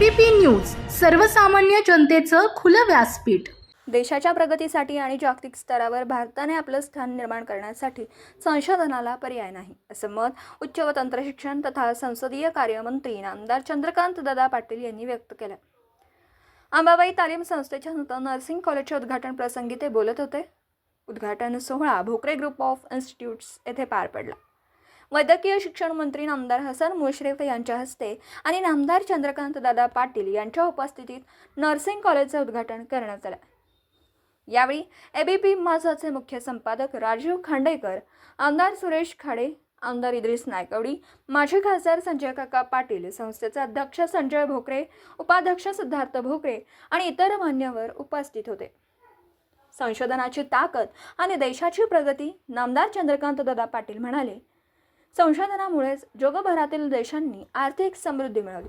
ABP news सर्वसामान्य जनतेचं खुलं व्यासपीठ. देशाच्या प्रगतीसाठी आणि जागतिक स्तरावर भारताने आपलं स्थान निर्माण करण्यासाठी संशोधनाला पर्याय नाही असं मत उच्च व तंत्रशिक्षण तथा संसदीय कार्यमंत्री नामदार चंद्रकांत दादा पाटील यांनी व्यक्त केलं. अंबाबाई तालीम संस्थेच्या नूतन नर्सिंग कॉलेजच्या उद्घाटन प्रसंगी ते बोलत होते. उद्घाटन सोहळा भोकरे ग्रुप ऑफ इन्स्टिट्यूट्स येथे पार पडला. वैद्यकीय शिक्षण मंत्री नामदार हसन मुश्रीफ यांच्या हस्ते आणि नामदार चंद्रकांत दादा पाटील यांच्या उपस्थितीत नर्सिंग कॉलेजचं उद्घाटन करण्यात आलं. यावेळी एबीपी माझाचे मुख्य संपादक राजीव खांडेकर आमदार सुरेश खाडे आमदार इद्रिस नायकवडी माजी खासदार संजय काका पाटील संस्थेचे अध्यक्ष संजय भोकरे उपाध्यक्ष सिद्धार्थ भोकरे आणि इतर मान्यवर उपस्थित होते. संशोधनाची ताकद आणि देशाची प्रगती नामदार चंद्रकांत दादा पाटील म्हणाले संशोधनामुळेच जगभरातील देशांनी आर्थिक समृद्धी मिळवली.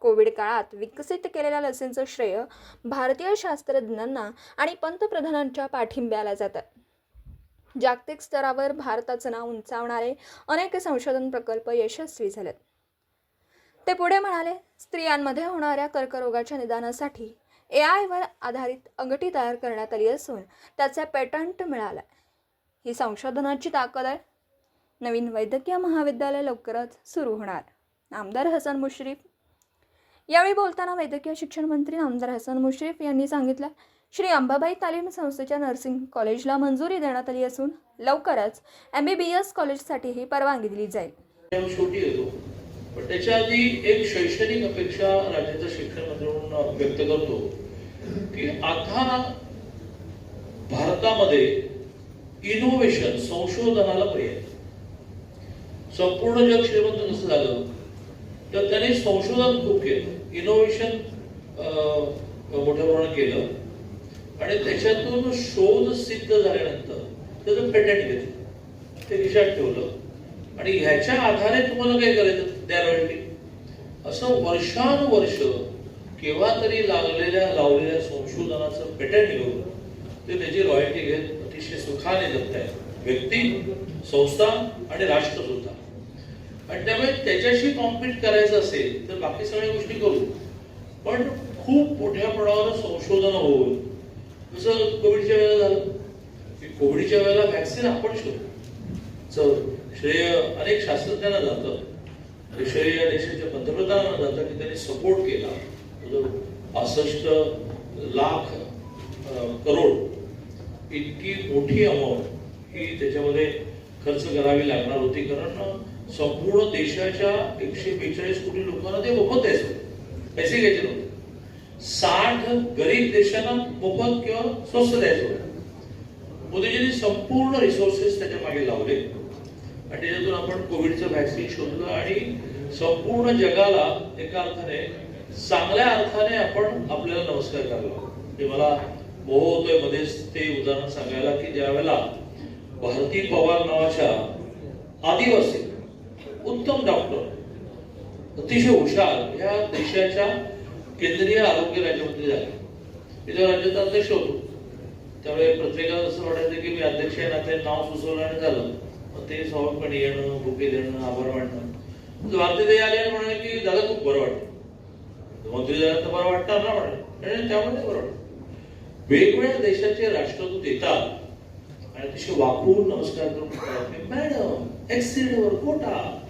कोविड काळात विकसित केलेल्या लसींचं श्रेय भारतीय शास्त्रज्ञांना आणि पंतप्रधानांच्या पाठिंब्याला जातं. जागतिक स्तरावर भारताचं नाव उंचावणारे अनेक संशोधन प्रकल्प यशस्वी झालेत. ते पुढे म्हणाले स्त्रियांमध्ये होणाऱ्या कर्करोगाच्या निदानासाठी ए आयवर आधारित अंगठी तयार करण्यात आली असून त्याचा पेटंट मिळाला ही संशोधनाची ताकद आहे. नवीन वैद्यकीय महाविद्यालय लवकरच सुरू होणार. आमदार हसन मुश्रीफ. यावेळी बोलताना वैद्यकीय शिक्षण मंत्री आमदार हसन मुश्रीफ यांनी सांगितलं श्री अंबाबाई तालीम संस्थेच्या नर्सिंग कॉलेजला मंजुरी देण्यात आली असून लवकरच एम बी बी एस कॉलेजसाठीही परवानगी दिली जाईल. शेवटी येतो. पण त्याच्या आधी एक शैक्षणिक अपेक्षा राज्याचा शिक्षण मंत्री म्हणून व्यक्त करतो की आता भारतामध्ये इनोव्हेशन संशोधनाला पर्याय. संपूर्ण जग श्रीमंत कसं झालं. तर त्याने संशोधन खूप केलं. इनोव्हेशन मोठ्या प्रमाणात केलं. आणि त्याच्यातून शोध सिद्ध झाल्यानंतर त्याचं पेटंट घेतलं. ते खिशात ठेवलं. आणि ह्याच्या आधारे तुम्हाला काय करायचं? द्या रॉयल्टी असं वर्षानुवर्ष केव्हा तरी लागलेल्या लावलेल्या संशोधनाचं पेटंट घेऊन ते त्याची रॉयल्टी घेत अतिशय सुखाने जगतायत. व्यक्ती संस्था आणि राष्ट्र सुद्धा. आणि त्यामुळे त्याच्याशी कॉम्पिट करायचं असेल तर बाकी सगळ्या गोष्टी करू. पण खूप मोठ्या प्रमाणावर संशोधन होऊन जसं कोविडच्या वेळेला झालं की कोविडच्या वेळेला व्हॅक्सिन आपण शोधू श्रेय अनेक शास्त्रज्ञांना जातं श्रेय देशाच्या पंतप्रधानांना जातं की त्यांनी सपोर्ट केला म्हणजे पासष्ट लाख करोड इतकी मोठी अमाऊंट ही त्याच्यामध्ये खर्च करावी लागणार होती. कारण संपूर्ण देशाच्या एकशे बेचाळीस कोटी लोकांना ते मोफत द्यायचं. पैसे घ्यायचे नव्हते. साठ गरीब देशांना मोफत किंवा स्वस्त द्यायचं होतं. मोदीजींनी संपूर्ण रिसोर्सेस त्याच्यामागे लावले. आणि त्याच्यातून आपण कोविडचं व्हॅक्सिन शोधलं आणि संपूर्ण जगाला एका अर्थाने चांगल्या अर्थाने आपण आपल्याला नमस्कार करायला ते मला मोह होतोय मध्येच ते उदाहरण सांगायला की ज्या वेळेला भारती पवार नावाच्या आदिवासी उत्तम डॉक्टर अतिशय हुशार. ह्या देशाच्या केंद्रीय आरोग्य राज्यमंत्री झाले. मी जेव्हा राज्याचा अध्यक्ष होतो त्यावेळी प्रत्येकाला असं वाटायचं की मी अध्यक्ष आहे नाते नाव सुचवलं आणि झालं. मग ते स्वाभाविकपणे येणं बुके देणं आभार मांडणं भारतीय आले आणि म्हणाले की दादा खूप बरं वाटतं मंत्री झाला तर बरं वाटणार ना म्हणे आणि बरं वाटतं वेगवेगळ्या देशाचे राष्ट्रदूत येतात आणि अतिशय वाकून नमस्कार करून मॅडम एक्सिडेंटवर कोटा.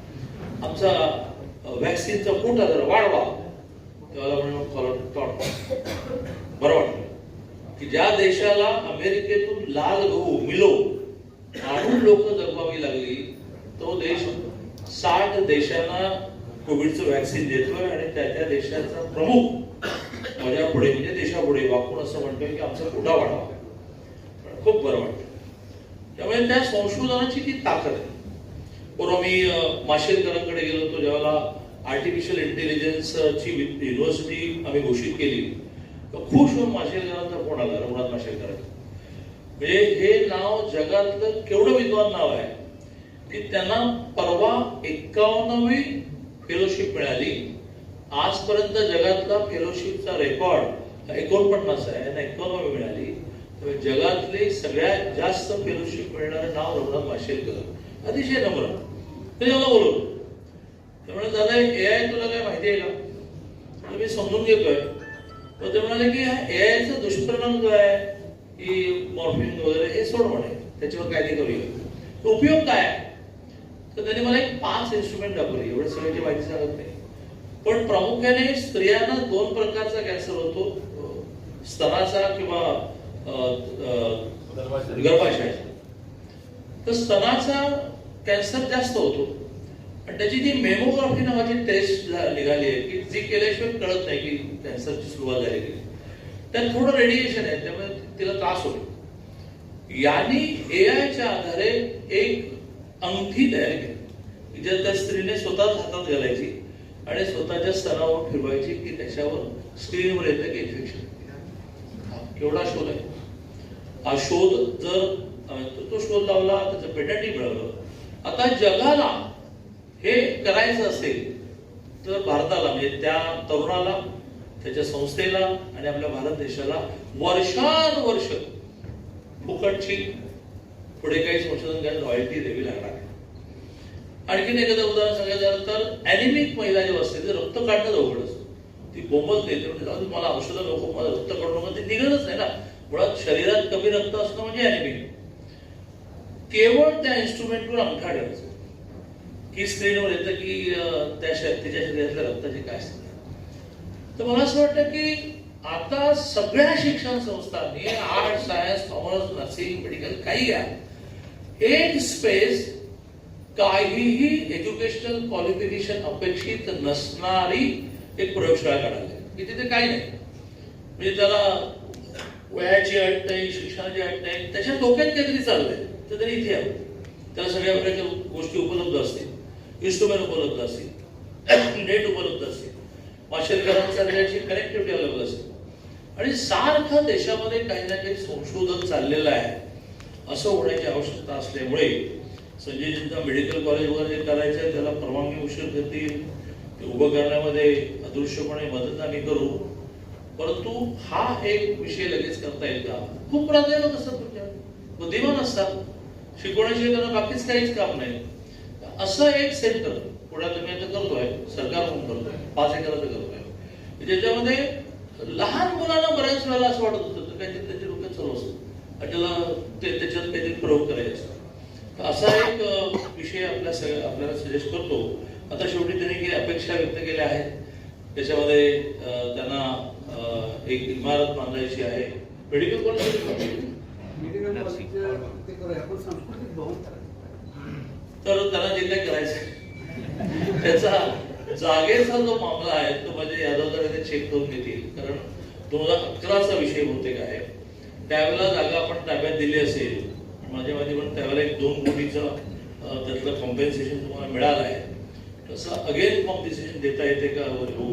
आमचा व्हॅक्सिनचा कोटा जरा वाढवा. तेव्हा म्हणून कॉलर बरं वाटलं. की ज्या देशाला अमेरिकेतून लाल गहू मिलो आणून लोक जगवावी लागली तो देश साठ देशांना कोविडचं व्हॅक्सिन देतोय आणि त्या त्या देशाचा प्रमुख माझ्या पुढे म्हणजे देशापुढे वाकून असं म्हणतोय की आमचा कोटा वाढवा. पण खूप बरं वाटतं त्यामुळे त्या संशोधनाची ती ताकद आहे? पूर्व मी अं, माशेलकरांकडे गेलो होतो ज्यावेळेला आर्टिफिशियल इंटेलिजन्सची युनिव्हर्सिटी आम्ही घोषित केली. तर खुश होऊन माशेलकरांचा फोन आला रघुनाथ माशेलकर म्हणजे हे नाव जगातलं केवढं विद्वान नाव आहे की त्यांना परवा एक्कावन्नवी फेलोशिप मिळाली. आजपर्यंत जगातला फेलोशिपचा रेकॉर्ड एकोणपन्नास आहे यांना एक्कावन्नवी मिळाली. जगातले सगळ्यात जास्त फेलोशिप मिळणारं नाव रघुनाथ माशेलकर. अतिशय नम्र. ते मला बोलवलं त्यामुळे दादा ए आय तुला काय माहिती आहे का? मी समजून घेतोय. तर ते म्हणाले की ए आयचा दुष्परिणाम जो आहे की मॉर्फिंग वगैरे हे सोड म्हणे. त्याच्यावर काय ते करूया. उपयोग काय आहे? तर त्यांनी मला एक पाच इन्स्ट्रुमेंट दाखवले एवढं सगळ्याची माहिती सांगत नाही. पण प्रामुख्याने स्त्रियांना दोन प्रकारचा कॅन्सर होतो. स्तनाचा किंवा गर्भाशयाचा. तर स्तनाचा कॅन्सर जास्त होतो. आणि त्याची जी मेमोग्राफी नावाची टेस्ट निघाली आहे की जी केल्याशिवाय कळत नाही की कॅन्सरची सुरुवात झालेली की त्यात थोडं रेडिएशन आहे त्यामुळे तिला त्रास होतो. यांनी आयच्या आधारे एक अंगठी तयार केली. ज्या त्या स्त्रीने स्वतःच हातात घालायची आणि स्वतःच्या स्तनावर फिरवायची की त्याच्यावर स्क्रीनवर येतं की इन्फेक्शन केवढा शोध आहे. हा शोध जर तो- शोध लावला त्याचं पेटंटही मिळवलं आता जगाला हे करायचं असेल तर भारताला म्हणजे त्या तरुणाला त्याच्या संस्थेला आणि आपल्या भारत देशाला वर्षानुवर्ष फुकटची पुढे काही संशोधन करायला रॉयल्टी द्यावी लागणार आहे. आणखीन एखादं उदाहरण सांगायचं झालं तर अॅनिमिक महिला जेव्हा असते ते रक्त काढणं अवघड असतं. ती बोंबच देते म्हणजे मला औषधं नको मला रक्त काढू नको ते निघतच नाही ना. मुळात शरीरात कमी रक्त असणं म्हणजे अॅनिमिक केवळ त्या इन्स्ट्रुमेंटवर अंगठा ठेवायचं. की स्क्रीनवर येतं की त्या तिच्या शरीरातल्या रक्ताची काय स्थिती तर मला असं वाटतं की आता सगळ्या शिक्षण संस्थांनी art science commerce nursing medical काही आहे एक स्पेस काहीही एज्युकेशनल क्वालिफिकेशन अपेक्षित नसणारी एक प्रयोगशाळा काढायला की तिथे काही नाही. म्हणजे त्याला वयाची अट नाही शिक्षणाची अट नाही त्याच्या डोक्यात काहीतरी चाललंय. तर त्यांनी इथे यावं त्याला सगळ्या प्रकारच्या गोष्टी उपलब्ध असतील. इन्स्ट्रुमेंट उपलब्ध असतील. नेट उपलब्ध असतील. माशेलकरांसारख्याची कनेक्टिव्हिटी अवेलेबल असते आणि सारखं देशामध्ये काही ना काही संशोधन चाललेलं आहे. असं होण्याची आवश्यकता असल्यामुळे संजयजींचा मेडिकल कॉलेज वगैरे जे करायचं आहे त्याला परवानगी उशीर देतील. ते उभं करण्यामध्ये अदृश्यपणे मदत आम्ही करू. परंतु हा एक विषय लगेच करता येईल का? खूप प्राधान्य असतात तुमच्या बुद्धिमान असतात. शिकवण्याशिवाय त्यांना बाकीच काहीच काम नाही. असं एक सेंटर पुण्यात तुम्ही आता करतोय सरकार म्हणून करतोय पाच एकराचं करतोय. ज्याच्यामध्ये लहान मुलांना बऱ्याच वेळेला असं वाटत होतं तर काहीतरी त्याची डोक्यात चालू असतं. आणि ते त्याच्यात काहीतरी प्रयोग करायचे असतात. असा एक विषय आपल्या आपल्याला सजेस्ट करतो. आता शेवटी त्यांनी काही अपेक्षा व्यक्त केल्या आहेत. त्याच्यामध्ये त्यांना एक इमारत बांधायची आहे. Medical college. तर त्यांना जे काही करायचं. त्याचा जागेचा जो मामला आहे तो म्हणजे यादवकर ते चेक करून घेतील. कारण दोन हजार अकराचा विषय बहुतेक आहे. त्यावेळेला जागा आपण ताब्यात दिली असेल. माझ्या माहिती पण त्यावेळेला एक दोन कोटीचं त्यातलं कॉम्पेन्सेशन तुम्हाला मिळालं आहे. तसं अगेन कॉम्पेन्सेशन देता येते का? हो